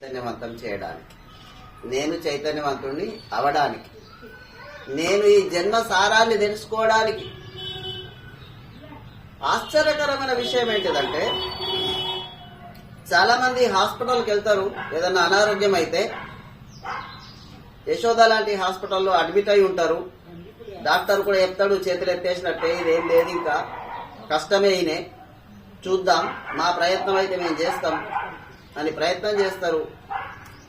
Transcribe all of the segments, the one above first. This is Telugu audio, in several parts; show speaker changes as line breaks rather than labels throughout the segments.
చైతన్యవంతం చేయడానికి. నేను చైతన్యవంతుణ్ణి అవడానికి. నేను ఈ జన్మ సారాన్ని తెలుసుకోవడానికి. ఆశ్చర్యకరమైన విషయం ఏంటిదంటే చాలా మంది హాస్పిటల్కి వెళ్తారు ఏదన్నా అనారోగ్యం అయితే యశోద లాంటి హాస్పిటల్లో అడ్మిట్ అయి ఉంటారు. డాక్టర్ కూడా చెప్తాడు చేతులు ఎత్తేసినట్టే ఇదేం లేదు ఇంకా కష్టమే ఈయనే. చూద్దాం మా ప్రయత్నం అయితే మేము చేస్తాం. అని ప్రయత్నం చేస్తారు.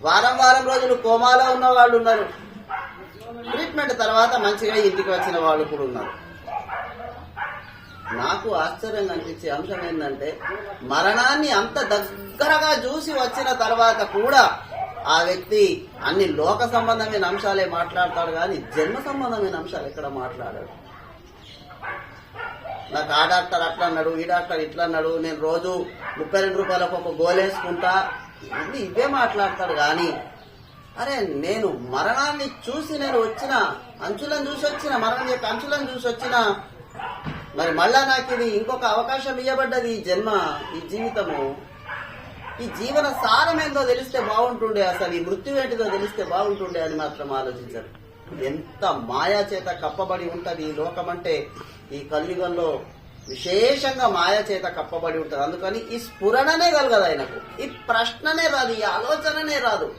వారం వారం రోజులు కోమాలో ఉన్న వాళ్ళు ఉన్నారు. ట్రీట్మెంట్ తర్వాత మంచిగా ఇంటికి వచ్చిన వాళ్ళు కూడా ఉన్నారు. నాకు ఆశ్చర్యంగా అనిపించే అంశం ఏంటంటే మరణాన్ని అంత దగ్గరగా చూసి వచ్చిన తర్వాత కూడా ఆ వ్యక్తి అన్ని లోక సంబంధమైన అంశాలే మాట్లాడతాడు కానీ జన్మ సంబంధమైన అంశాలు ఎక్కడ మాట్లాడాడు? నాకు ఆ డాక్టర్ అట్లా అన్నాడు ఈ డాక్టర్ ఇట్లా అన్నాడు నేను రోజు ముప్పై రెండు రూపాయలకు ఒక గోలేసుకుంటా ఇవన్నీ ఇవే మాట్లాడతాడు కానీ అరే నేను మరణాన్ని చూసి నేను వచ్చిన అంచులను చూసి వచ్చిన మరణం యొక్క అంచులను చూసి వచ్చిన మరి మళ్ళా నాకు ఇది ఇంకొక అవకాశం ఇవ్వబడ్డది ఈ జన్మ ఈ జీవితము. ఈ జీవన సారం ఏందో తెలిస్తే బాగుంటుండే అసలు ఈ మృత్యు ఏంటిదో తెలిస్తే బాగుంటుండే అని మాత్రం ఆలోచించారు. ఎంత మాయా చేత కప్పబడి ఉంటది ఈ లోకం అంటే ఈ కలియుగంలో విశేషంగా మాయా చేత కప్పబడి ఉంటది. అందుకని ఈ స్ఫురణనే కలగదు ఆయనకు. ఈ ప్రశ్ననే రాదు ఈ ఆలోచననే రాదు.